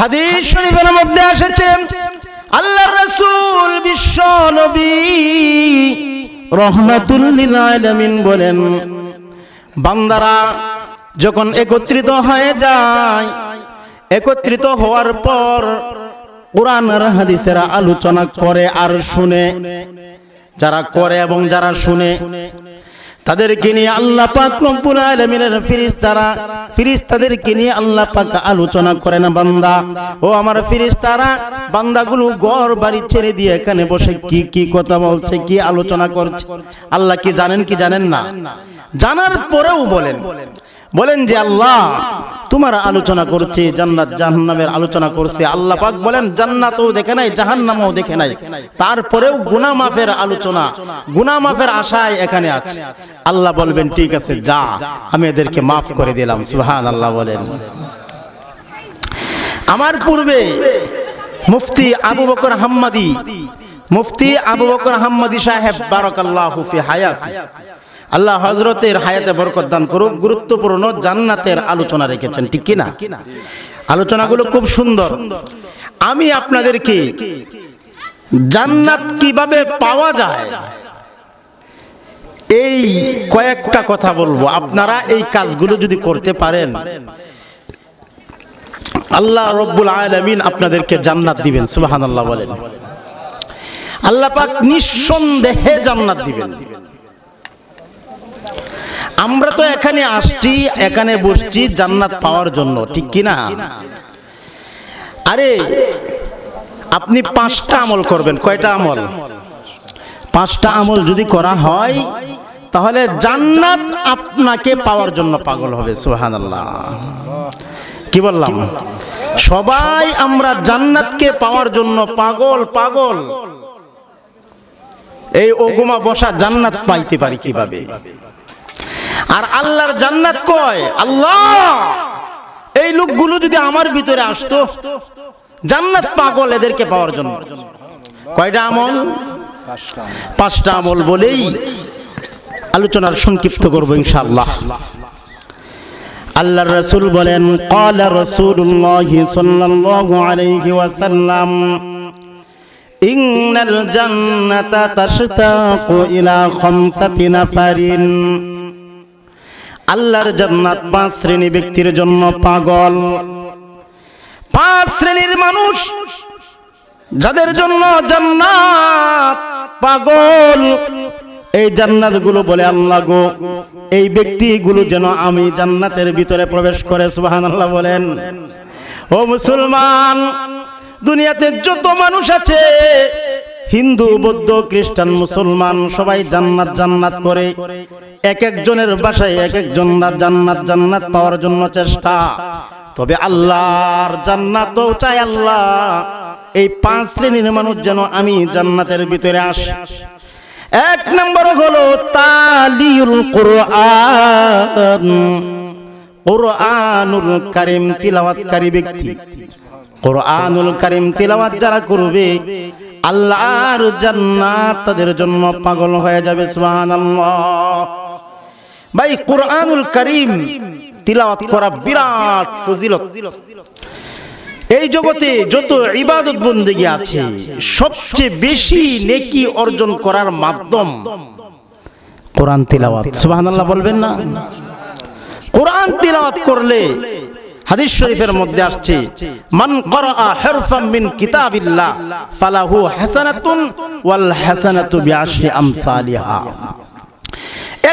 হাদিস শরীফের মধ্যে এসেছে, আল্লাহর রাসূল বিশ্ব নবী রহমাতুল লিল আলামিন বলেন, বান্দারা যখন একত্রিত হয়ে যায়, একত্রিত হওয়ার পর কোরআন আর হাদিসের আলোচনা করে আর শুনে, যারা করে এবং যারা শুনে তাদেরকে নিয়ে আল্লাহ পাক রব্বুল আলামিনের ফেরেশতারা, ফেরেশতাদেরকে নিয়ে আল্লাহ পাক আলোচনা করে না বান্দা? ও আমার ফেরেশতারা, বান্দাগুলো ঘর বাড়ি ছেড়ে দিয়ে এখানে বসে কি কি কথা বলছে, কি আলোচনা করছে? আল্লাহ কি জানেন কি জানেন না? জানার পরেও বলেন। বলেন যে আল্লাহ, তোমার আলোচনা করছে, জান্নাত জাহান্নামের আলোচনা করছে। আল্লাহ পাক বলেন, জান্নাতও দেখে নাই, জাহান্নামও দেখে নাই। তারপরেও গুনাহ মাফের আলোচনা গুনাহ মাফের আশায় এখানে আছে। আল্লাহ বলবেন, ঠিক আছে, যা, আমি এদেরকে মাফ করে দিলাম। সুবহান আল্লাহ বলেন। আমার পূর্বে মুফতি আবু বকর হাম্মাদি, মুফতি আবু বকর হাম্মাদি সাহেব, বারাকাল্লাহু ফি হায়াতি। আল্লাহ হজরতের হায়াতে বরকত দান করুক, গুরুত্বপূর্ণ জান্নাতের আলোচনা রেখেছেন, ঠিক কি না আলোচনাগুলো খুব সুন্দর। আমি আপনাদেরকে জান্নাত কীভাবে পাওয়া যায়, এই কয়েকটা কথা বলব। আপনারা এই কাজগুলো যদি করতে পারেন, আল্লাহ রব্বুল আলামিন আপনাদেরকে জান্নাত দিবেন, সুবহানাল্লাহ বলেন। আল্লাহ পাক নিঃসন্দেহে জান্নাত দিবেন। আমরা তো এখানে আসছি, এখানে বসছি জান্নাত পাওয়ার জন্য, ঠিক কি না আরে, আপনি পাঁচটা আমল করবেন, কয়টা আমল? পাঁচটা আমল যদি করা হয়, তাহলে জান্নাত আপনাকে পাওয়ার জন্য পাগল হবে, সুবহানাল্লাহ। কি বললাম? সবাই আমরা জান্নাতকে পাওয়ার জন্য পাগল পাগল। এই ওগুমা বসা জান্নাত পাইতে পারি কীভাবে? আর আল্লাহর জান্নাত কয়? আল্লাহ! এই লোকগুলো যদি আমার ভিতরে আসতো, জান্নাত পাগল এদেরকে পাওয়ার জন্য। কয়টা আমল? পাঁচটা আমল বলেই আলোচনার সংক্ষিপ্ত করব ইনশাআল্লাহ। আল্লাহর রাসূল বলেন, ক্বালা রাসূলুল্লাহ সাল্লাল্লাহু আলাইহি ওয়াসাল্লাম, ইন্নাল জান্নাতা তাশতাকু ইলা খামসাতি নাফারিন। আল্লাহর জান্নাত পাঁচ শ্রেণি ব্যক্তির জন্য পাগল। পাঁচ শ্রেণির মানুষ যাদের জন্য জান্নাত পাগল, এই জান্নাতগুলো বলে, আল্লাহ গো, এই ব্যক্তিগুলো যেন আমি জান্নাতের ভিতরে প্রবেশ করে, সুবহানাল্লাহ বলেন। ও মুসলমান, দুনিয়াতে যত মানুষ আছে হিন্দু, বৌদ্ধ, খ্রিস্টান, মুসলমান, সবাই জান্নাত জান্নাত করে। এক একজনের বাসায় এক একজন জান্নাত জান্নাত পাওয়ার জন্য চেষ্টা। তবে আল্লাহর জান্নাতও চাই আল্লাহ, এই পাঁচ শ্রেণির মানুষ যেন আমি জান্নাতের ভিতরে আসি। এক নম্বর হলো তালিউল কোরআন। কোরআনুল কারিম তিলাওয়াতকারী ব্যক্তি। কোরআনুল কারিম তিলাওয়াত যারা করবে আল্লাহর জান্নাত তাদের জন্য পাগল হয়ে যাবে, সুবহানাল্লাহ। ভাই, কোরআনুল কারিম তিলাওয়াত করা বিরাট ফজিলত। এই জগতে যত ইবাদত বন্দেগী আছে, সবচেয়ে বেশি নেকি অর্জন করার মাধ্যম কোরআন তিলাওয়াত। সুবহানাল্লাহ বলবেন না? কোরআন তিলাওয়াত করলে হাদিস শরীফের মধ্যে আসছে, মান করা হারফাম মিন কিতাবিল্লাহ, ফালাহু হাসানাতুন ওয়াল হাসানাতু বিআশরি আমসালিহা।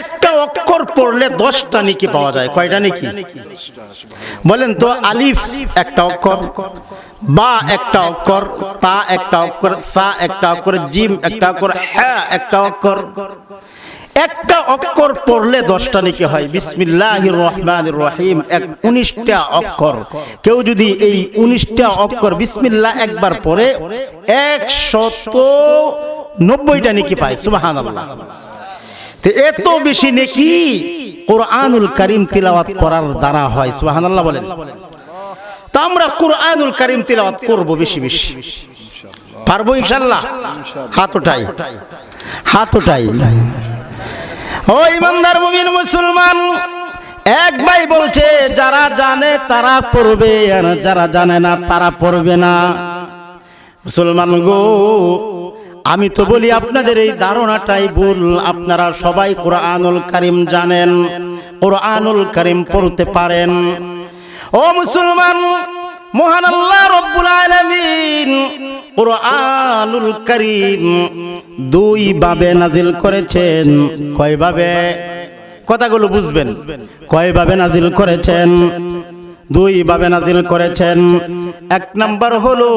একটা অক্ষর পড়লে দশটা নেকি পাওয়া যায়, কয়টা নেকি? বলেন তো, আলিফ একটা অক্ষর, বা একটা অক্ষর, তা একটা অক্ষর, সা একটা অক্ষর, জিম একটা অক্ষর হ্যাঁ একটা অক্ষর। একটা অক্ষর পড়লে দশটা নাকি হয়? বিসমিল্লাহির রহমানির রহিম। এক উনিশটা অক্ষর। কেউ যদি এই উনিশটা অক্ষর বিসমিল্লাহ একবার পড়ে, একশত নব্বইটা নাকি পায়? সুবহানাল্লাহ। তো এত বেশি নেকি কোরআনুল করিম তিলাওয়াত করার দ্বারা হয়? সুবহানাল্লাহ বলেন। তা আমরা কোরআনুল করিম তিলাওয়াত করব বেশি বেশি। পারব ইনশাল্লাহ হাত উঠাই। হাত উঠাই। ও ইমানদার মুমিন মুসলমান, এক ভাই বলছে, যারা জানে তারা পড়বে, আর যারা জানে না তারা পড়বে না। মুসলমান গো, আমি তো বলি আপনাদের এই ধারণাটাই ভুল, আপনারা সবাই কোরআনুল কারিম জানেন, কোরআনুল কারিম পড়তে পারেন। ও মুসলমান মহান আল্লাহ রব্বুল আলামিন কোরআনুল কারিম দুই ভাবে নাজিল করেছেন। কয় ভাবে? কথাগুলো বুঝবেন। কয় ভাবে নাজিল করেছেন? দুই ভাবে নাজিল করেছেন। এক নাম্বার হলো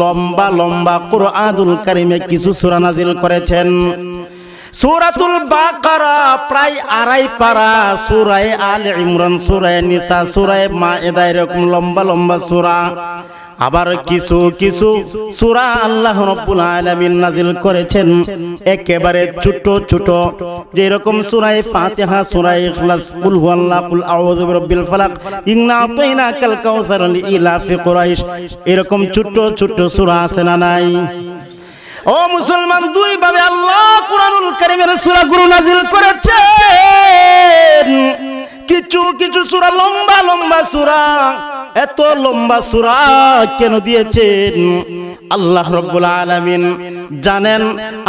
লম্বা লম্বা কোরআনুল কারিমে কিছু সূরা নাজিল করেছেন। সূরাতুল বাকারা প্রায় আড়াই পারা, সূরায়ে আলে ইমরান, সূরায়ে নিসা মা মায়েদা এরকম লম্বা লম্বা সুরা। আবার কিছু কিছু সূরা আল্লাহ রাব্বুল আলামিন নাজিল করেছেন, একেবারে ছোট ছোট। যেরকম সূরায়ে ফাতিহা, সূরায়ে ইখলাস, কুল হুয়াল্লাহ, কুল আউযু বিরাব্বিল ফালাক, ইন্না আতাইনাকাল কাউসার লিইলাফি কুরাইশ। এরকম ছোট ছোট সূরা আছে না নাই? ও মুসলমান দুই ভাবে আল্লাহ সুরা গুরু নাজিল করেছে কিছু কিছু সুরা, লম্বা লম্বা সুরা। এত লম্বা সুরা কেন দিয়েছেন? আল্লাহ রব্বুল আলামিন জানেন,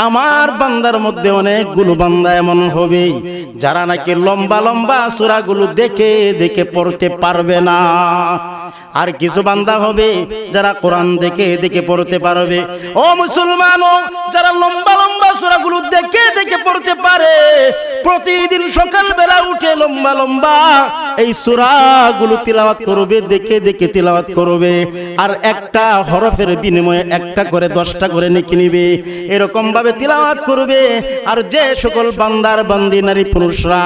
আমার বান্দার মধ্যে অনেকগুলো বান্দা এমন হবে, যারা নাকি লম্বা লম্বা সূরাগুলো দেখে দেখে পড়তে পারবে না। আর কিছু বান্দা হবে, যারা কোরআন দেখে দেখে পড়তে পারবে। ও মুসলমান যারা লম্বা লম্বা সূরাগুলো দেখে দেখে পড়তে পারে, প্রতিদিন সকাল বেলা উঠে লম্বা লম্বা এই সূরাগুলো তিলাওয়াত করবে, দেখে দেখে তিলাওয়াত করবে। আর একটা হরফের বিনিময়ে একটা করে, দশটা করে নেকি নিবে। এরকম ভাবে তিলাওয়াত করবে। আর যে সকল বান্দার, বান্দি, নারী, পুরুষরা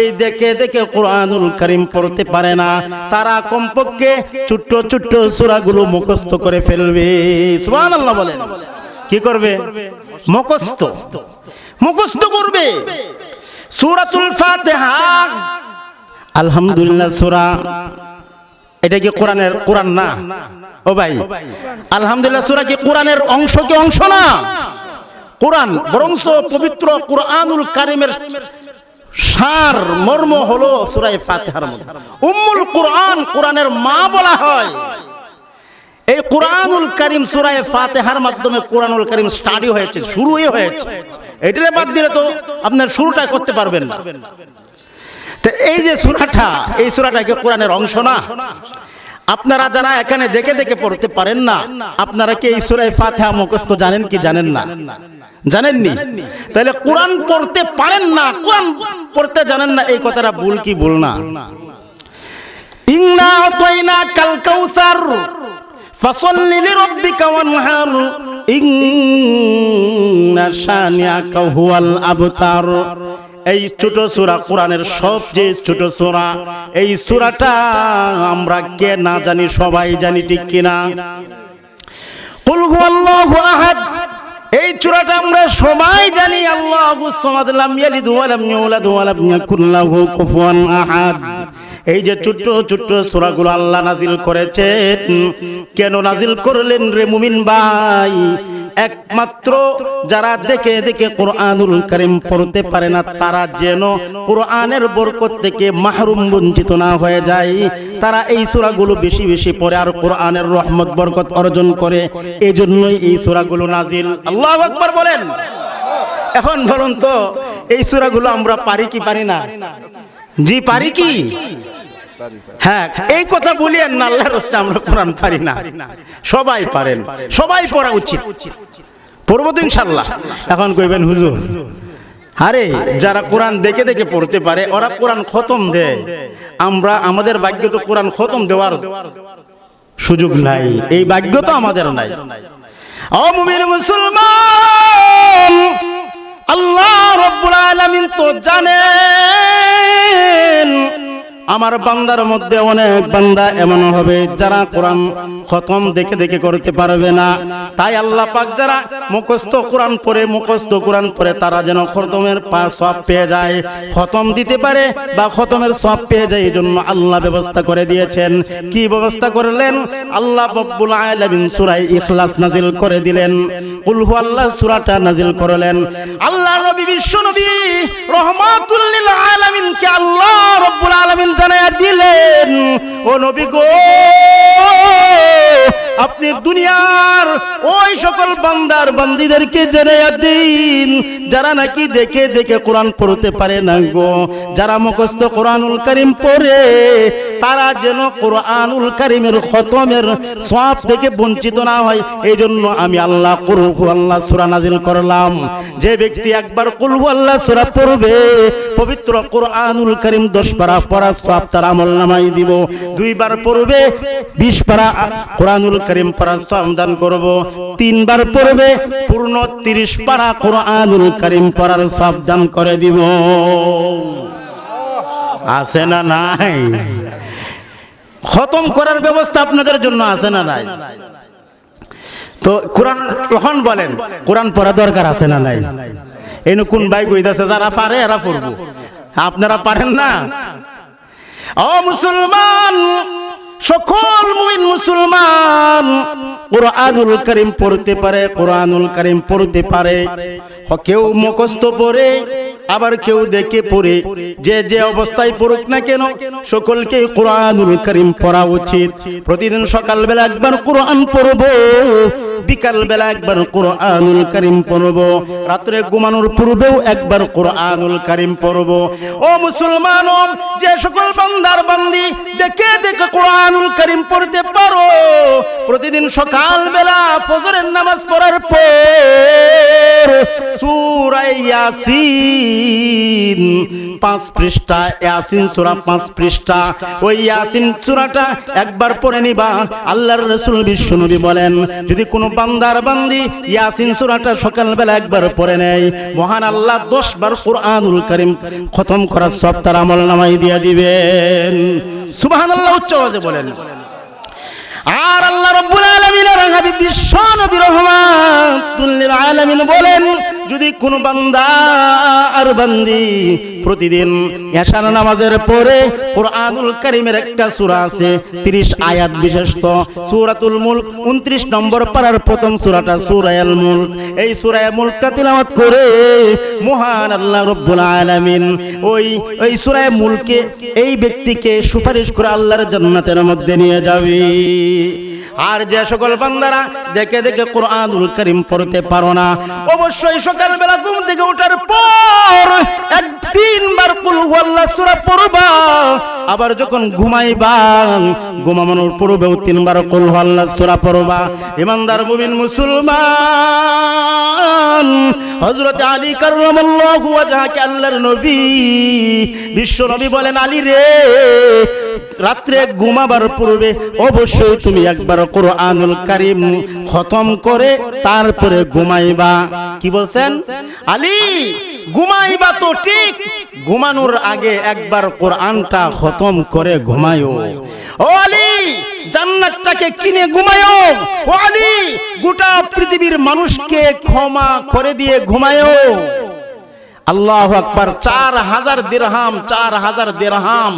এই দেখে দেখে কোরআনুল কারীম পড়তে পারে না, তারা কমপক্ষে ছোট্ট ছোট্ট সূরাগুলো মুখস্থ করে ফেলবে। সুবহানাল্লাহ বলেন। কি করবে? মুখস্থ। মুখস্থ করবে। সূরাতুল ফাতিহা। আলহামদুলিল্লাহ সূরা। এটা কি কোরআনের, কোরআন না? ও ভাই, আলহামদুলিল্লাহ সূরা কি কোরআনের অংশ কি অংশ না? কোরআন বরংস পবিত্র কোরআনুল কারিমের সার, মর্ম হলো সূরায়ে ফাতিহার মধ্যে। উম্মুল কোরআন, কোরআনের মা বলা হয়। এই কোরআনুল কারিম সূরায়ে ফাতিহার মাধ্যমে কোরআনুল কারিম স্টাডি হয়েছে, শুরুই হয়েছে। এটারে বাদ দিলে তো আপনার শুরুটা করতে পারবেন না। তো এই যে সূরাটা, এই সূরাটা কি কোরআনের অংশ না? আপনারা যারা এখানে দেখে দেখে পড়তে পারেন না, আপনারা কি এই সূরায়ে ফাতিহা জানেন কি জানেন না? জানেননি? তাহলে কোরআন পড়তে পারেন না, কোরআন পড়তে জানেন না, এই কথাটা ভুল কি ভুল না? ইন্না আতাইনা কাল কাউসার, ফাসাল্লি লিরাব্বিকা ওয়ানহার, ইন্না শানিয়াকা হুয়াল আবতার। এই ছোট সুরা কোরআনের সবচেয়ে ছোট সুরা, এই সুরাটা আমরা কে না জানি, সবাই জানি ঠিক কিনা? আহাদ, এই চূড়াটা আমরা সবাই জানি, আল্লাহ আবু সামাদ লাম ইয়ালিদ ওয়া লাম ইউলাদ ওয়া লাম ইয়াকুল লাহু কুফুয়ান আহাদ। এই যে ছোট্ট ছোট্ট সূরাগুলো আল্লাহ নাজিল করেছেন, কেন নাজিল করলেন রে মুমিন ভাই? একমাত্র যারা দেখে দেখে কোরআনুল কারীম পড়তে পারে না, তারা যেন কোরআনের বরকত থেকে মাহরুম বঞ্চিত না হয়ে যায়। তারা এই সূরাগুলো বেশি বেশি পড়ে আর কোরআনের রহমত, বরকত অর্জন করে। এজন্যই এই সূরাগুলো নাজিল আল্লাহ আকবার বলেন। এখন বলুন তো, এই সূরাগুলো আমরা পারি কি পারি না? জি, পারি কি? হ্যাঁ এই কথা বলিয়েন না, আল্লাহর আমরা কোরআন পারি না। সবাই পারেন, সবাই পড়া উচিত। পড়ব তো ইনশাল্লাহ এখন কইবেন, হুজুর, আরে যারা কোরআন দেখে দেখে পড়তে পারে, ওরা কোরআন খতম দেয়। আমরা, আমাদের ভাগ্য তো কোরআন খতম দেওয়ার সুযোগ নাই। এই ভাগ্য তো আমাদের নাই। ও মুমিন মুসলমান, আল্লাহ রব্বুল আলামিন তো জানেন আমার বান্দার মধ্যে অনেক বান্দা এমন হবে যারা কোরআন খতম দেখে দেখে করতে পারবে না। তাই আল্লাহ পাক যারা মুখস্থ কোরআন পড়ে, মুখস্থ কোরআন পড়ে, তারা যেন খতমের পা সব পেয়ে যায়। খতম দিতে পারে বা খতমের সব পেয়ে যায় এই জন্য আল্লাহ ব্যবস্থা করে দিয়েছেন। কি ব্যবস্থা করলেন? আল্লাহ রব্বুল আলামিন সূরা ইখলাস নাজিল করে দিলেন। কুল আল্লাহ সূরাটা নাজিল করলেন। আল্লাহ নবী, বিশ্ব নবী রহমাতুল লিল আলামিনকে আল্লাহ রব্বুল আলামিন জানায়া দিলেন ও নবী গো। আপনি দুনিয়ার ওই সকল বান্দার বান্দিদেরকে জানাইয়া দিন। যারা নাকি দেখে দেখে কোরআন পড়তে পারে না গো। যারা মুখস্থ কোরআনুল কারিম পড়ে, তারা যেন কোরআনুল কারিমের খতমের সব থেকে বঞ্চিত না হয়। এই জন্য আমি আল্লাহ কুরহু আল্লাহ সূরা নাজিল করলাম। যে ব্যক্তি একবার কুলহু আল্লাহ সূরা পড়বে, পবিত্র কোরআনুল করিম দশ পারা পড়া সব তার আমল নামাই দিব। দুইবার পড়বে 20 পারা কোরআনুল কারিম পড়া সব দান করব। তিনবার পড়বে, পূর্ণ 30 পারা কোরআনুল কারিম পড়ার সব দান করে দিব। আছে না নাই? খতম করার ব্যবস্থা আপনাদের জন্য আছে না নাই? তো কোরআন কখন বলেন, কোরআন পড়া দরকার আছে না নাই? এই কোন ভাই কইতাছে, যারা পারে এরা পড়ব। আপনারা পারেন না? ও মুসলমান সকল মুমিন মুসলমান কোরআনুল করিম পড়তে পারে, কোরআনুল করিম পড়তে পারে। কেউ মুখস্থ পড়ে, আবার কেউ দেখে পড়ে। যে যে অবস্থায় পড়ুক না কেন সকলকে কোরআনুল করিম পড়া উচিত। প্রতিদিন সকালবেলা একবার কোরআন পড়ব বিকাল বেলা একবার কোরআনুল করিম পড়ব। রাত্রে ঘুমানোর পূর্বেও একবার কোরআনুল করিম পড়ব। ও মুসলমান, যে সকল বান্দার বান্দি, দেখে দেখে কোরআনুল করিম পড়তে পারো। প্রতিদিন সকাল বেলা ফজরের নামাজ পড়ার পর সূরা ইয়াসিন পাঁচ পৃষ্ঠা, ইয়াসিন সূরা পাঁচ পৃষ্ঠা। ওই ইয়াসিন সূরাটা একবার পড়ে নিবা, আল্লাহর রাসূল বলেন, যদি কোনো বান্দার বান্দি ইয়াসিন সূরাটা সকালবেলা একবার পড়ে নেয়, মহান আল্লাহ 10 বার কারীম খতম করার সব তার আমল নামাই দিয়ে দিবেন। সুবহানাল্লাহ, উচ্চ আওয়াজে বলেন। আর আল্লাহ রাব্বুল আলামিনের হাবিব বিশ্ব নবী আলামিন বলেন, যদি কোনো বান্দা আর বান্দি প্রতিদিন এশার নামাজের পরে কোরআনুল কারীমের একটা সূরা আছে 30 আয়াত বিশিষ্ট, সূরাতুল মুলক 29 নম্বর পারার প্রথম সূরাটা সূরায়াল মুলক। এই সূরায়ে মুলকটা তিলাওয়াত করে মহান আল্লাহ রাব্বুল আলামিন ওই ওই সূরায়ে মুলকে এই ব্যক্তিকে সুপারিশ করে আল্লাহর জান্নাতের মধ্যে নিয়ে যাবে। আর যে সকল বান্দারা দেখে দেখে কোরআনুল করিম পড়তে পারো না, অবশ্যই সকালবেলা ঘুম থেকে ওঠার পর এক তিনবার কুল আল্লাহ সূরা পড়বা। আবার যখন ঘুমাইবা, ঘুমানোর পূর্বেও তিনবার কুল আল্লাহ সূরা পড়বা। ইমানদার মুমিন মুসলমান হযরত আলী আল্লাহর নবী, বিশ্ব নবী বলেন, আলী রে, রাত্রে ঘুমাবার পূর্বে অবশ্যই তুমি একবার কোরআনুল কারিম খতম করে তারপরে ঘুমাইবা। কি বলছেন? আলী, ঘুমাইবা তো ঠিক, ঘুমানোর আগে একবার কোরআনটা খতম করে ঘুমায়ো। ও জান্নাতটাকে কিনে ঘুমায়ো ও আলী গোটা পৃথিবীর মানুষকে ক্ষমা করে দিয়ে ঘুমায়ো আল্লাহ আকবার, চার হাজার দিরহাম, চার হাজার দিরহাম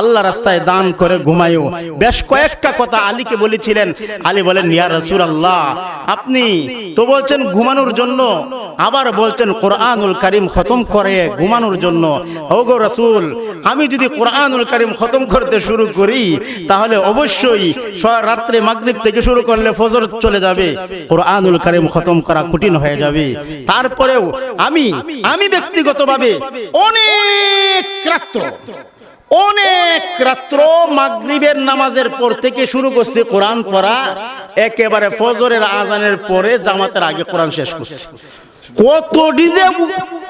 আল্লাহ রাস্তায় দান করে ঘুমায়ও বেশ কয়েকটা কথা আলীকে বলেছিলেন। আলী বলেন, ইয়া আল্লাহ আপনি তো বলছেন ঘুমানোর জন্য, আবার বলছেন কোরআনুল কারীম খতম করে ঘুমানোর জন্য। ওগো রসুল, আমি যদি কোরআনুল কারীম খতম করতে শুরু করি, তাহলে অবশ্যই রাত্রে মাগরিব থেকে শুরু করলে ফজর চলে যাবে। কোরআনুল কারীম খতম করা কঠিন হয়ে যাবে। তারপরেও আমি আমি ব্যক্তিগতভাবে অনেক রাত্র অনেক রাত্র মাগরিবের নামাজের পর থেকে শুরু করছি কোরআন পড়া, একেবারে ফজরের আজানের পরে জামাতের আগে কোরআন শেষ করছি। কত ডিজে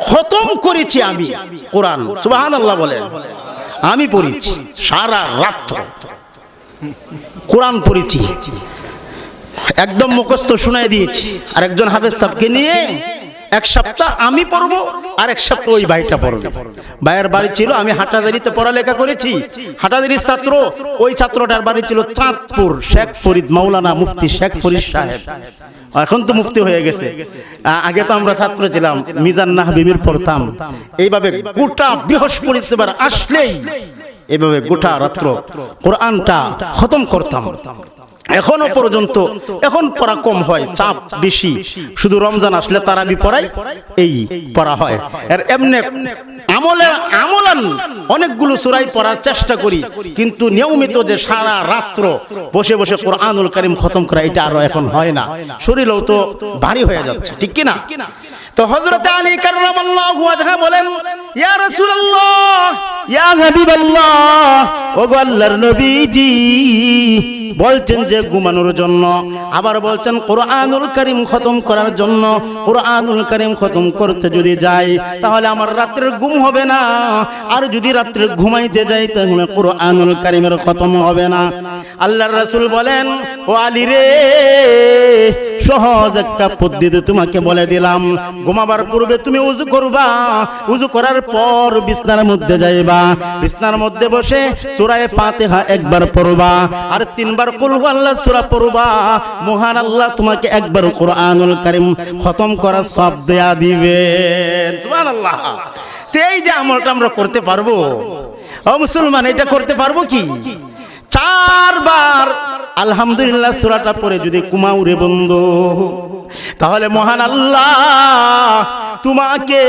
খতম করেছি আমি কোরআন, সুবহানাল্লাহ বলেন। আমি পড়েছি সারা রাত্র কোরআন পড়েছি। একদম মুখস্থ শুনাই দিয়েছি। আর একজন হাফেজ সাহেবকে নিয়ে এক সপ্তাহ আমি পড়ব আর এক সপ্তাহ ওই ভাইটা পড়বে। ভাইয়ের বাড়ি ছিল, আমি হাটাজারিতে পড়ালেখা করেছি। হাটাজারির ছাত্র, ওই ছাত্রটার বাড়ি ছিল চাঁদপুর, শেখ ফরিদ, মাওলানা মুফতি শেখ ফরিদ সাহেব। এখন তো মুফতি হয়ে গেছে। আগে তো আমরা ছাত্র ছিলাম, মিজান নাহবিমির পড়তাম। এইভাবে গোটা বৃহস্পতিবার আসলেই এভাবে গোটা রাত্র কোরআনটা খতম করতাম। এখনও পর্যন্ত এখন পড়া কম হয়, চাপ বেশি। শুধু রমজান আসলে তারাবি পড়াই এই পড়া হয়। আর এমনি আমলে আমলান অনেকগুলো সুরাই পড়ার চেষ্টা করি, কিন্তু নিয়মিত যে সারা রাত্র বসে বসে কোরআনুল কারিম খতম করা, এটা আরও এখন হয় না। শরীরও তো ভারী হয়ে যাচ্ছে, ঠিক কি না তো হজরত আলী ওয়াজহা বলেন, ইয়া রাসূলুল্লাহ, ইয়া নবীজি বলছেন যে ঘুমানোর জন্য। আবার বলছেন, কোরআনুল করিম খতম করার জন্য, কোরআনুল করিম খতম করতে যদি যাই, তাহলে আমার রাত্রের ঘুম হবে না। আর যদি রাত্রে ঘুমাইতে যাই, তাহলে কোরআনুল করিমের খতম হবে না। আল্লাহর রাসূল বলেন, ও আলী রে সহজ একটা পদ্ধতি তোমাকে বলে দিলাম। ঘুমাবার পূর্বে তুমি উজু করবা। উজু করার পর বিছনার মধ্যে যাইবা। বিছনার মধ্যে বসে সূরায়ে ফাতিহা একবার পড়বা। আর তিনবার কুল আল্লাহ সূরা পড়বা। মহান আল্লাহ তোমাকে একবার কোরআনুল কারীম খতম করার সব দেয়া দিবেন সুবহানাল্লাহ। তো এই যে আমলটা আমরা করতে পারব। ও মুসলমান, এটা করতে পারব কি? চারবার আলহামদুলিল্লাহ, সুরাটা পরে যদি কুমাউরে বন্ধু। তাহলে মহান আল্লাহ তোমাকে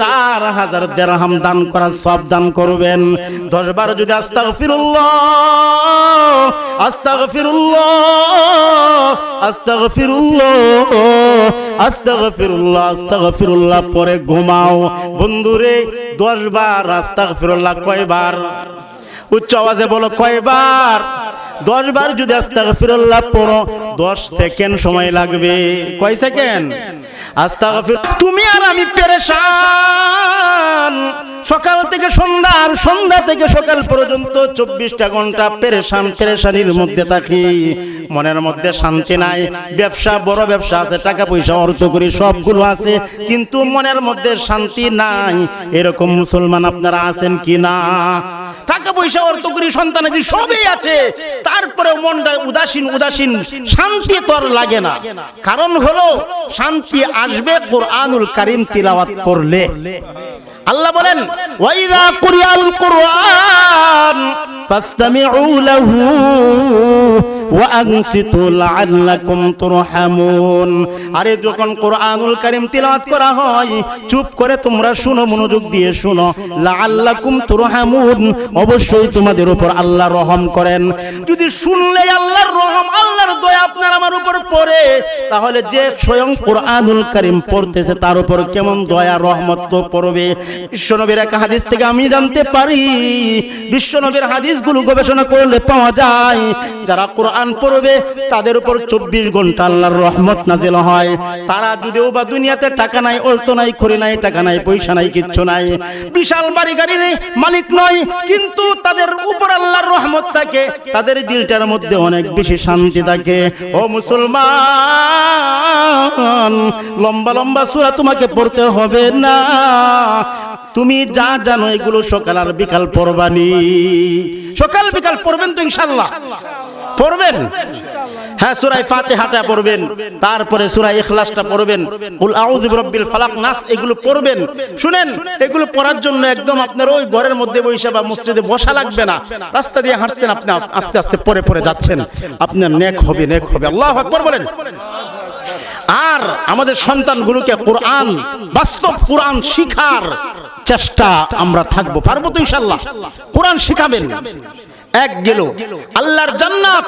চার হাজার দেড়হাম দান করার সব দান করবেন। দশ বার যদি আস্তাগ ফিরুল্লাহ আস্তাগ ফিরুল্লাহ আস্তাগ ফিরুল্লাহ আস্তাগ ফিরুল্লাহ ফিরুল্লাহ পরে ঘুমাও। বন্ধুরে দশ বার আস্তাগ ফিরুল্লাহ কয়বার? উচ্চ আওয়াজে বলো কয়বার? দশ বার যদি আস্তাগফিরুল্লাহ পড়ো, দশ সেকেন্ড সময় লাগবে। কয় সেকেন্ড? আস্তাগফির তুমি আর আমি পেরেশান। সকাল থেকে সন্ধ্যা আর সন্ধ্যা থেকে সকাল পর্যন্ত চব্বিশটা ঘণ্টা পেরেশান, পেরেশানির মধ্যে থাকি। মনের মধ্যে শান্তি নাই। ব্যবসা, বড় ব্যবসা আছে, টাকা পয়সা অর্থ করি, সবগুলো আছে। কিন্তু মনের মধ্যে শান্তি নাই। এরকম মুসলমান আপনারা আছেন কি না টাকা পয়সা, অর্থ করি সন্তানাদি সবই আছে। তারপরে মনটা উদাসীন উদাসীন, শান্তি তোর লাগে না। কারণ হলো, শান্তি আসবে কোরআনুল কারিম তিলাওয়াত করলে। আল্লাহ বলেন ওয়াইরা কুরিয়াল কুরআন ফাসতামিউ লাহু আরে যখন কোরআনুল কারীম তিলাওয়াত করা হয়, চুপ করে তোমরা শুনো, মনোযোগ দিয়ে শুনো। লাআল্লাকুম তুরহামুন, অবশ্যই তোমাদের উপর আল্লাহ রহম করেন। যদি শুনলে আল্লাহর রহম, আল্লাহর দয়া আপনার আমার উপর পড়ে, তাহলে যে স্বয়ং কোরআনুল কারীম পড়তেছে, তার উপর কেমন দয়া, রহমত তো পড়বে। বিশ্বনবীর এক হাদিস থেকে আমি জানতে পারি, বিশ্বনবীর হাদিসগুলো গবেষণা করলে পাওয়া যায়, যারা কোরআন পড়বে, তাদের উপর চব্বিশ ঘণ্টা আল্লাহর রহমত নাজিল হয়। তারা যদিও বা দুনিয়াতে টাকা নাই, অর্থ নাই, খড়ি নাই, টাকা নাই, পয়সা নাই, কিচ্ছু নাই। বিশাল বাড়ি গাড়ি নেই, মালিক নয়, কিন্তু তাদের উপর আল্লাহর রহমত থাকে, তাদের দিলটার মধ্যে অনেক বেশি শান্তি থাকে। ও মুসলমান, লম্বা লম্বা সুরা তোমাকে পড়তে হবে না। তুমি যা জানো, এগুলো সকাল আর বিকাল পড়বানি। সকাল বিকাল পড়বেন তো ইনশাল্লাহ পড়বেন? হ্যাঁ সুরাই ফাতিহাটা পড়বেন, তারপরে সুরাই ইখলাসটা পড়বেন, কুল আউযু বিরাব্বিল ফালাক, নাস, এগুলো পড়বেন। শুনেন, এগুলো পড়ার জন্য একদম আপনার ওই ঘরের মধ্যে বসে বা মসজিদে বসা লাগবে না। রাস্তা দিয়ে হাঁটছেন আপনি, আস্তে আস্তে পরে পরে যাচ্ছেন। আপনার নেক হবে নেক হবে। আল্লাহু আকবার বলেন। আর আমাদের সন্তানগুলোকে কোরআন, বাস্তব কোরআন শিখার চেষ্টা আমরা থাকব, পারব তো ইনশাল্লাহ কোরআন শিখাবেন। এক গেল। আল্লাহর জান্নাত।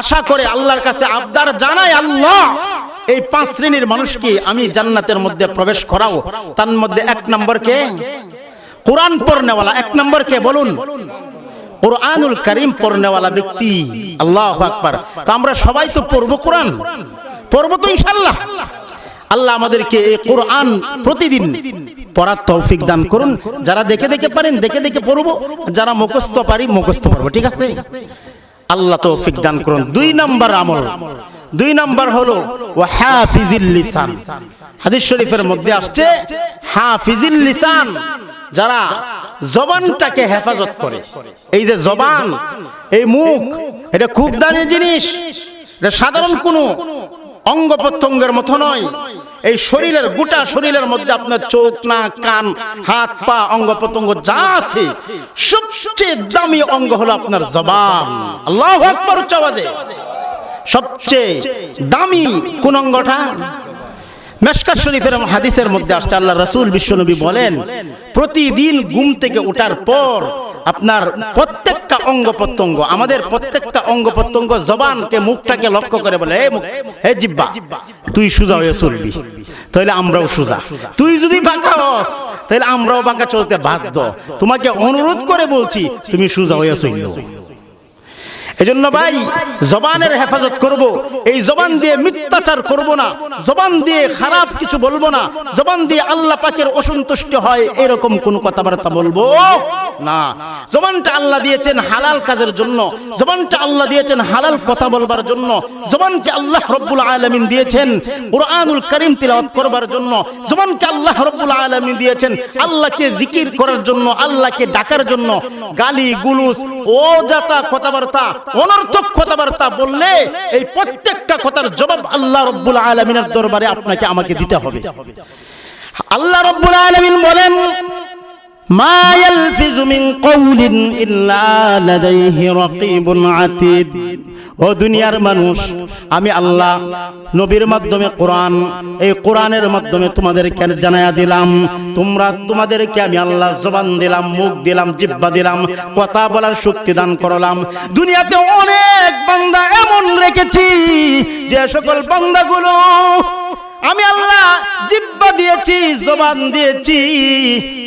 আশা করে আল্লাহর কাছে আবদার জানাই আল্লাহ, এই পাঁচ শ্রেণির মানুষকে আমি জান্নাতের মধ্যে প্রবেশ করাও। তার মধ্যে এক নম্বর কে কোরআন পড়নেওয়ালা, এক নম্বর কে বলুন, কোরআনুল করিম পড়নেওয়ালা ব্যক্তি। আল্লাহ আকবার। তো আমরা সবাই তো পড়ব কোরআন? পড়ব তো ইনশাল্লাহ আল্লাহ আমাদেরকে এই কোরআন প্রতিদিন পড়ার তৌফিক দান করুন। যারা দেখে দেখে পারেন, দেখে দেখে পড়ব। যারা মুখস্থ পারি, মুখস্থ পড়ব, ঠিক আছে? আল্লাহ তৌফিক দান করুন। দুই নাম্বার আমল। দুই নাম্বার হলো হাফিজিল লিসান। হাদিস শরীফের মধ্যে আসছে, হাফিজিল লিসান। যারা জবানটাকে হেফাজত করে। এই যে জবান, এই মুখ, এটা খুব দামি জিনিস। এটা সাধারণ কোনো অঙ্গ প্রত্যঙ্গের মতো নয়। এই শরীরের গোটা শরীরের মধ্যে আপনার চোখ না কান, হাত, পা, অঙ্গ প্রত্যঙ্গ যা আছে, সবচেয়ে দামি অঙ্গ হলো আপনার জবান। আল্লাহ আকবর চাওয়া সবচেয়ে দামি কোন অঙ্গটা মেশকাত শরীফের হাদিসের মধ্যে আসছে, আল্লাহ রাসূল বিশ্বনবী বলেন, প্রতিদিন ঘুম থেকে ওঠার পর আপনার প্রত্যেকটা অঙ্গ প্রত্যঙ্গ আমাদের প্রত্যেকটা অঙ্গ প্রত্যঙ্গ জবানকে, মুখটাকে লক্ষ্য করে বলে, হে জিব্বা, তুই সুজা হয়ে চলবি তাহলে আমরাও সুজা। তুই যদি বাঁকা হস তাহলে আমরাও বাঁকা চলতে বাধ্য। তোমাকে অনুরোধ করে বলছি, তুমি সুজা হয়ে চলল এজন্য ভাই, জবানের হেফাজত করব। এই জবান দিয়ে মিথ্যাচার করব না। জবান দিয়ে খারাপ কিছু বলব না। জবান দিয়ে আল্লাহ পাকের অসন্তুষ্ট হয়, এরকম কোন কথাবার্তা বলব? না। জবানটা আল্লাহ দিয়েছেন হালাল কাজের জন্য। জবানটা আল্লাহ দিয়েছেন হালাল কথা বলবার জন্য। জবানকে আল্লাহ রব্বুল আলামিন দিয়েছেন কুরআনুল করিম তিলাওয়াত করবার জন্য। জবানকে আল্লাহ রব্বুল আলামিন দিয়েছেন আল্লাহকে জিকির করার জন্য, আল্লাহকে ডাকার জন্য। গালি, গুলুস ও যাতা কথাবার্তা অনর্থক কথাবার্তা বললে এই প্রত্যেকটা কথার জবাব আল্লাহ রব্বুল আলমিনের দরবারে আপনাকে আমাকে দিতে হবে। আল্লাহ রব্বুল আলমিন বলেন মায়াল ফিজুমিন কৌলিন ইল্লা লাদাইহি রাকিবুন আতীদ। ও দুনিয়ার মানুষ আমি আল্লাহ নবীর মাধ্যমে কোরআন এই কোরআনের মাধ্যমে তোমাদেরকে জানাইয়া দিলাম। তোমরা তোমাদেরকে আমি আল্লাহ জবান দিলাম মুখ দিলাম জিব্বা দিলাম কথা বলার শক্তি দান করলাম। দুনিয়াতে অনেক বান্দা এমন রেখেছি যে সকল বান্দাগুলো আমি আল্লাহ জিব্বা দিয়েছি, জবান দিয়েছি,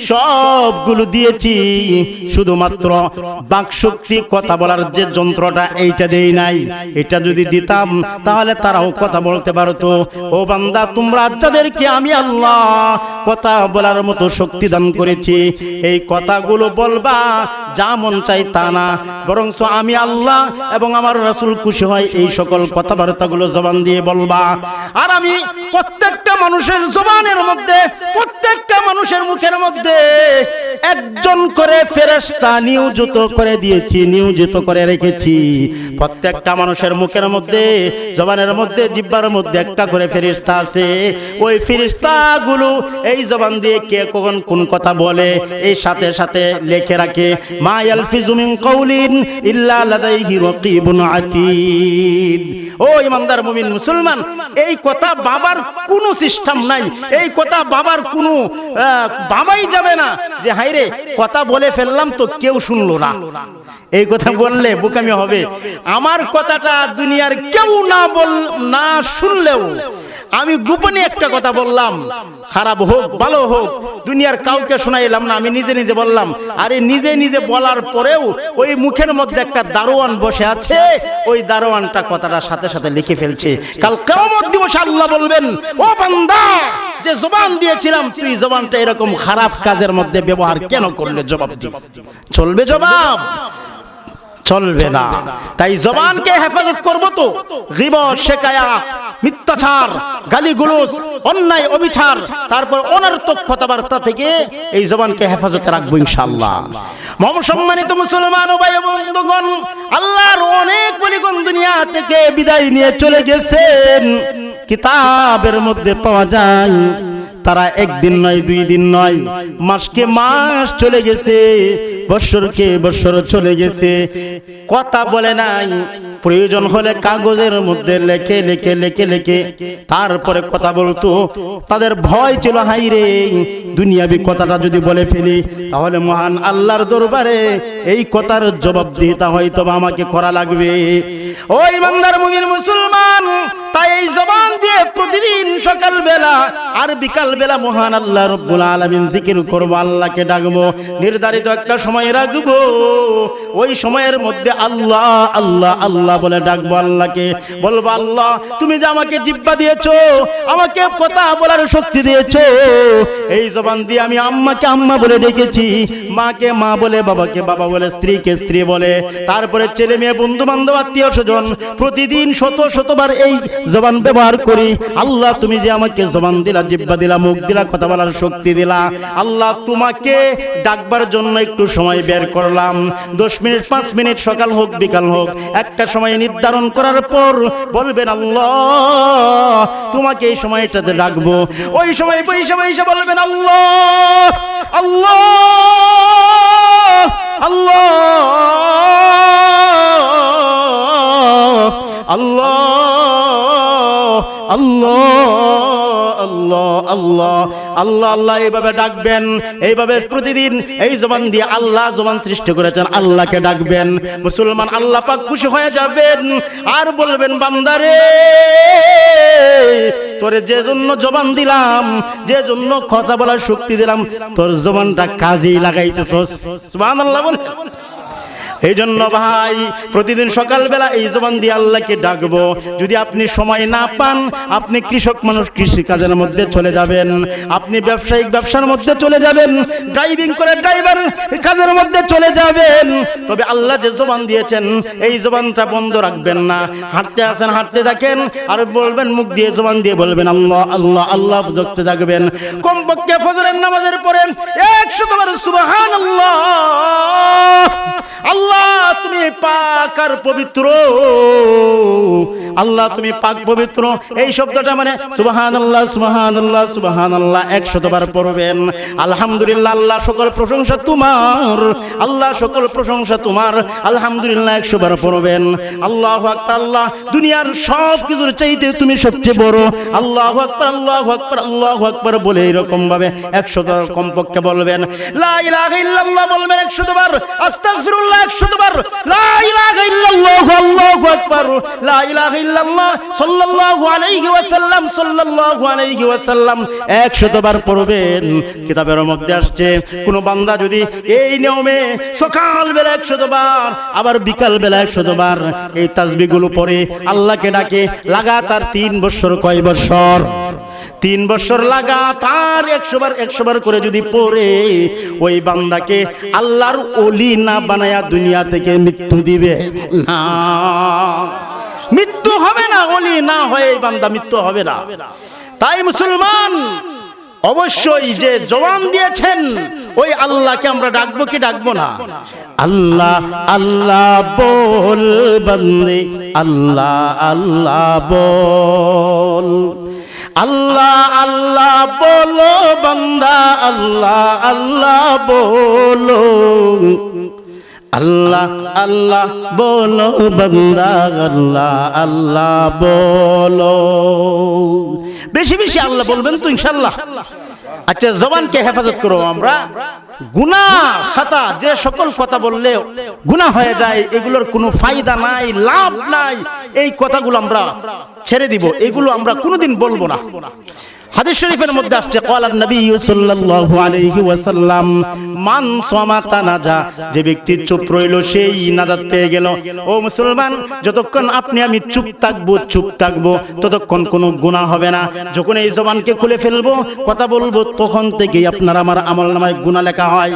সবগুলো দিয়েছি। শুধুমাত্র বাক শক্তি কথা বলার যে যন্ত্রটা এইটা দেই নাই। এটা যদি দিতাম, তাহলে তারাও কথা বলতে পারতো। ও বান্দা, তোমরা যাদেরকে আমি আল্লাহ কথা বলার মতো শক্তি দান করেছি, এই কথাগুলো বলবা, যা মন চাই তা না। বরং আমি আল্লাহ এবং আমার রাসূল খুশি হয় এই সকল কথাবার্তাগুলো জবান দিয়ে বলবা। আর আমি প্রত্যেকটা মানুষের জবানের মধ্যে প্রত্যেকটা মানুষের মুখের মধ্যে একজন করে ফেরেশতা নিয়োজিত করে দিয়েছি নিয়োজিত করে রেখেছি। প্রত্যেকটা মানুষের মুখের মধ্যে, জবানের মধ্যে, জিব্বার মধ্যে একটা করে ফেরিস্তা আছে। ওই ফেরিস্তা গুলো এই জবান দিয়ে কে কখন কোন কথা বলে, এই সাথে সাথে লিখে রাখে, মা ইয়ালফিজু মিন কওলিন ইল্লা লাদাইহি রাকিবুন আতীদ। ও ইমানদার মুমিন মুসলমান, এই কথা বাবার কোনো সিস্টেম নাই, এই কথা বাবার কোনো বাবাই যাবে না যে হাইরে কথা বলে ফেললাম তো কেউ শুনলো না। এই কথা বললে বোকামি হবে। আমার কথাটা দুনিয়ার কেউ না বল না শুনলেও আমি গোপনে একটা কথা বললাম। খারাপ হোক, ভালো হোক, দুনিয়ার কাউকে শোনাইলাম না, আমি নিজে নিজে বললাম। আরে নিজে নিজে বলার পরেও ওই মুখের মধ্যে একটা দারোয়ান বসে আছে, ওই দারোয়ানটা কথাটা সাথে সাথে লিখে ফেলছে। কাল কেমন দিবস আল্লাহ বলবেন, ও বান্দা, যে জবান দিয়েছিলাম, তুই জবানটা এরকম খারাপ কাজের মধ্যে ব্যবহার কেন করলে? জবাব চলবে জবাব। চলবে না। তাই জবানকে হেফাজত করব তো। গিবত শেখায়া মিথ্যাচার গালিগুলোস অন্যায় অবিচার তারপর অনর্থক কথাবার্তা থেকে এই জবানকে হেফাজতে রাখব ইনশাআল্লাহ। মম সম্মানিত মুসলমান ও ভাই বন্ধুগণ আল্লাহর অনেক বলিগণ দুনিয়া থেকে বিদায় নিয়ে চলে গেছেন। কিতাবের মধ্যে পাওয়া যায় তারা একদিন নয়, দুই দিন নয়, মাসকে মাস চলে গেছে, বৎসরকে বৎসর চলে গেছে। কথা বলে নাই, প্রয়োজন হলে কাগজের মধ্যে লেখে লেখে লেখে লেখে। তারপরে কথা বলতো, তাদের ভয় ছিল হাই রে, দুনিয়াবি কথাটা যদি বলে ফেলি, তাহলে মহান আল্লাহর দরবারে এই কথার জবাব দিতে হয়তো আমাকে করা লাগবে। ওই ইমানদার মুমিন মুসলমান, তাই এই জবান দিয়ে প্রতিদিন সকাল বেলা আর বিকাল বেলা মহান আল্লাহ রব্বুল জিকির আল্লাহকে ডাকবো, নির্ধারিত একটা সময় রাখব। ওই সময়ের মধ্যে আল্লাহ আল্লাহ আল্লাহ বলে ডাকবো আল্লাহকে। বলব, আল্লাহ, তুমি যে আমাকে জিব্বা দিয়েছ, আমাকে কথা বলার শক্তি দিয়েছ, এই জবান দিয়ে আমি আম্মাকে আম্মা বলে ডেকেছি, মাকে মা বলে বাবাকে বাবা বলে, স্ত্রীকে স্ত্রী বলে। তারপরে ছেলে মেয়ে বন্ধু বান্ধব আত্মীয় স্বজন, প্রতিদিন শত শতবার এই জবান ব্যবহার করি। আল্লাহ, তুমি যে আমাকে জবান দিলা, জিব্বা দিলা, মুখ দিলা, কথা বলার শক্তি দিলা। আল্লাহ, তোমাকে ডাকবার জন্য একটু সময় বের করলাম। দশ মিনিট, পাঁচ মিনিট, সকাল হোক, বিকাল হোক, একটা সময় নির্ধারণ করার পর বলবেন, আল্লাহ, তোমাকে এই সময়টাতে ডাকবো। ওই সময় বলবেন, আল্লাহ আল্লাহ আল্লাহ আল্লাহ। আল্লাহ আল্লাহ আল্লাহ আল্লাহ আল্লাহ, এইভাবে ডাকবেন। এইভাবে প্রতিদিন এই জবান দিয়ে আল্লাহ জবান সৃষ্টি করেছেন, আল্লাহকে ডাকবেন। মুসলমান আল্লাহ পাক খুশি হয়ে যাবেন। আর বলবেন, বান্দারে, তোরে যে জন্য জবান দিলাম, যে জন্য কথা বলার শক্তি দিলাম, তোর জবানটা কাজেই লাগাইতেছস। সুবহানাল্লাহ বলে। এই জন্য ভাই, প্রতিদিন সকালবেলা এই জবান দিয়ে আল্লাহকে ডাকবো। যদি আপনি সময় না পান, আপনি কৃষক মানুষ কৃষি কাজের মধ্যে চলে যাবেন। আপনি ব্যবসায়িক ব্যবসার মধ্যে চলে যাবেন। ড্রাইভিং করে ড্রাইভার কাজের মধ্যে চলে যাবেন। তবে আল্লাহ যে জবান দিয়েছেন, এই জবানটা বন্ধ রাখবেন না। হাঁটতে আসেন, হাঁটতে থাকেন, আর বলবেন, মুখ দিয়ে জবান দিয়ে বলবেন, আল্লাহ আল্লাহ আল্লাহ জগতে থাকবেন। কমপক্ষে ফজরের নামাজের পরে একশো তোমার সুবাহান আল্লাহ আল্লাহ তুমি পাক আর পবিত্র। আল্লাহ তুমি পাক পবিত্র। এই শব্দটা মানে সুবাহান আল্লাহ সুবাহান আল্লাহ সুবাহান আল্লাহ একশতবার পড়বেন। আলহামদুলিল্লাহ, আল্লাহ সকল প্রশংসা তোমার। আল্লাহ সকল প্রশংসা তোমার। আলহামদুলিল্লাহ একশো পড়বেন। আল্লাহ আকবার, আল্লাহ দুনিয়ার সব কিছুর চাইতে তুমি সবচেয়ে বড়। আল্লাহ আকবার আল্লাহ আকবার আল্লাহ আকবার বলে এরকম ভাবে একশো কমপক্ষে বলবেন। লা ইলাহা ইল্লাল্লাহ বলবেন একশো বার আস্তাগফিরুল্লাহ বার লা ইলাহা ইল্লাল্লাহ, আল্লাহু আকবার। ইল্লাল্লাহ, সাল্লাল্লাহু আলাইহি ওয়াসাল্লাম, সাল্লাল্লাহু আলাইহি ওয়াসাল্লাম। 100 বার পড়বেন, কিতাবের মধ্যে আসছে, কোন বান্দা যদি এই নিয়মে সকাল বেলা 100 বার আবার বিকাল বেলা 100 বার এই তাসবিহগুলো পড়ে, আল্লাহকে ডাকে, লাগাতার 3 বছর, কয় বছর? তিন বছর লাগাতার একশো বার একশো বার করে যদি পড়ে, ওই বান্দাকে আল্লাহর অলি না বানায়া দুনিয়া থেকে মৃত্যু দিবে। না। মৃত্যু হবে না অলি না হয়ে এই বান্দা মৃত্যু হবে না। তাই মুসলমান, অবশ্যই যে জবান দিয়েছেন, ওই আল্লাহকে আমরা ডাকবো কি ডাকবো না? আল্লাহ আল্লাহ বল বন্দে, আল্লাহ আল্লাহ বল। আল্লাহ আল্লাহ বলো, বান্দা, আল্লাহ আল্লাহ বলো। আল্লাহ আল্লাহ বলো, বান্দা, আল্লাহ আল্লাহ বলো। বেশি বেশি আল্লাহ বলবেন তো ইনশাল্লাহ আচ্ছা জবানকে হেফাজত করো আমরা। গুনা খাতা, যে সকল কথা বললে গুনা হয়ে যায়, এগুলোর কোনো ফায়দা নাই, লাভ নাই। এই কথাগুলো আমরা ছেড়ে দিব, এগুলো আমরা কোনোদিন বলব না। হাদিস শরীফের মধ্যে আসছে ক্বালান নবী সাল্লাল্লাহু আলাইহি ওয়াসাল্লাম, মান সামাতা নাজা যে ব্যক্তি চুপ রইল সেই নাজাত পেয়ে গেল। ও মুসলমান, যতক্ষণ আপনি আমি চুপ থাকব চুপ থাকব, ততক্ষণ কোনো গুনাহ হবে না। যখন এই জবানকে খুলে ফেলব, কথা বলব, তখন থেকেই আপনার আমার আমল নামায় গুনাহ লেখা হয়।